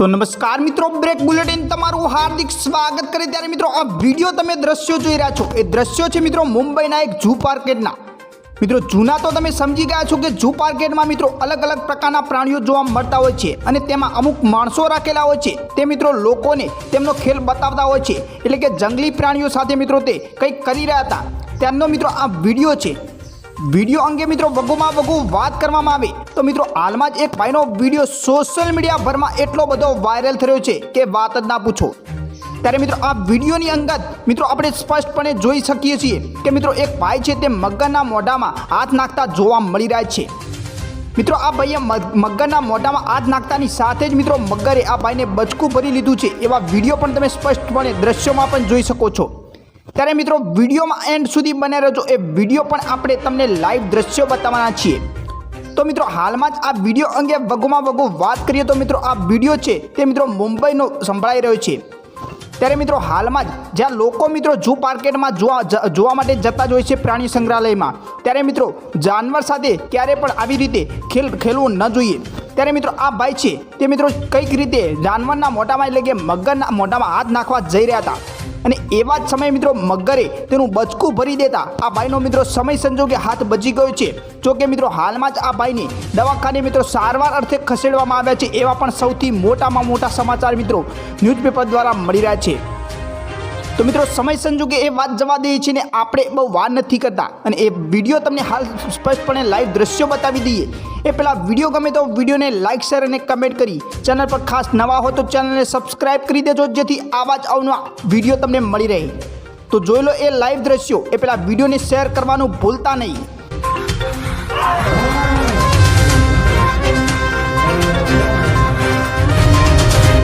તો નમસ્કાર મિત્રો, બ્રેક બુલેટિન તમારું હાર્દિક સ્વાગત કરે. ત્યારે મિત્રો, આ વીડિયો તમે દ્રશ્યો જોઈ રહ્યા છો. એ દ્રશ્યો છે મિત્રો મુંબઈના એક ઝૂ પાર્કેટના. મિત્રો, જૂના તો તમે સમજી ગયા છો કે ઝૂ પાર્કેટમાં મિત્રો અલગ અલગ પ્રકારના પ્રાણીઓ જોવા મળતા હોય છે અને તેમાં અમુક માણસો રાખેલા હોય છે. તે મિત્રો લોકોને તેમનો ખેલ બતાવતા હોય છે. એટલે કે જંગલી પ્રાણીઓ સાથે મિત્રો તે કંઈક કરી રહ્યા હતા. તેમનો મિત્રો આ વીડિયો છે. વીડિયો અંગે મિત્રો વગુમાં વગુ વાત કરવામાં આવે. તો મિત્રો, હાલમાં જ એક ભાઈનો વીડિયો સોશિયલ મીડિયા ભરમાં એટલો બધો વાયરલ થયો છે કે વાત જ ના પૂછો. ત્યારે મિત્રો, આ વિડીયોની અંગત મિત્રો, આપણે સ્પષ્ટપણે જોઈ શકીએ છીએ કે મિત્રો, એક ભાઈ છે તે મગરના મોઢામાં હાથ નાખતા જોવા મળી રહ્યા છે. મિત્રો, આ ભાઈએ મગ- મગરના મોઢામાં હાથ નાખતાની સાથે જ મિત્રો, મગરે આ ભાઈને બચકું ભરી લીધું છે. એવા વીડિયો પણ તમે સ્પષ્ટપણે દ્રશ્યોમાં પણ જોઈ શકો છો. ત્યારે મિત્રો, વિડીયોમાં એન્ડ સુધી બને રહેજો. એ વીડિયો પણ આપણે તમને લાઈવ દ્રશ્યો બતાવવાના છીએ. તો મિત્રો, હાલમાં જ આ વીડિયો અંગે વગોમાં વગુ વાત કરીએ તો મિત્રો, આ વીડિયો છે તે મિત્રો મુંબઈનો સંભળાઈ રહ્યો છે. ત્યારે મિત્રો, હાલમાં જ જ્યાં લોકો મિત્રો ઝૂ માર્કેટમાં જોવા જોવા માટે જતા જ હોય છે પ્રાણી સંગ્રહાલયમાં, ત્યારે મિત્રો, જાનવર સાથે ક્યારે પણ આવી રીતે ખેલ, ખેલવું ન જોઈએ. ત્યારે મિત્રો આ ભાઈ છે, તે મિત્રો કંઈક રીતે જાનવરના મોઢામાં એટલે કે મગરના મોઢામાં હાથ નાખવા જઈ રહ્યા હતા. અને એવા જ સમયે મિત્રો મગરે તેનું બચકું ભરી દેતા આ ભાઈનો મિત્રો સમય સંજોગે હાથ બચી ગયો છે. જો કે મિત્રો હાલમાં જ આ ભાઈને દવાખાને મિત્રો સારવાર અર્થે ખસેડવામાં આવ્યા છે એવા પણ સૌથી મોટામાં મોટા સમાચાર મિત્રો ન્યૂઝપેપર દ્વારા મળી રહ્યા છે. તો મિત્રો, સમય સંજોગે એ વાત જવા દઈએ છીએ ને આપણે બહુ વાર નથી કરતા. અને એ વીડિયો તમને હાલ સ્પષ્ટપણે લાઈવ દ્રશ્યો બતાવી દઈએ. એ પહેલાં વીડિયો ગમે તો વિડીયોને લાઇક શેર અને કમેન્ટ કરી. ચેનલ પર ખાસ નવા હો તો ચેનલને સબસ્ક્રાઈબ કરી દેજો, જેથી આવા જ અવનવા વીડિયો તમને મળી રહે. તો જોઈ લો એ લાઈવ દ્રશ્યો. એ પહેલાં વિડીયોને શેર કરવાનું ભૂલતા નહીં.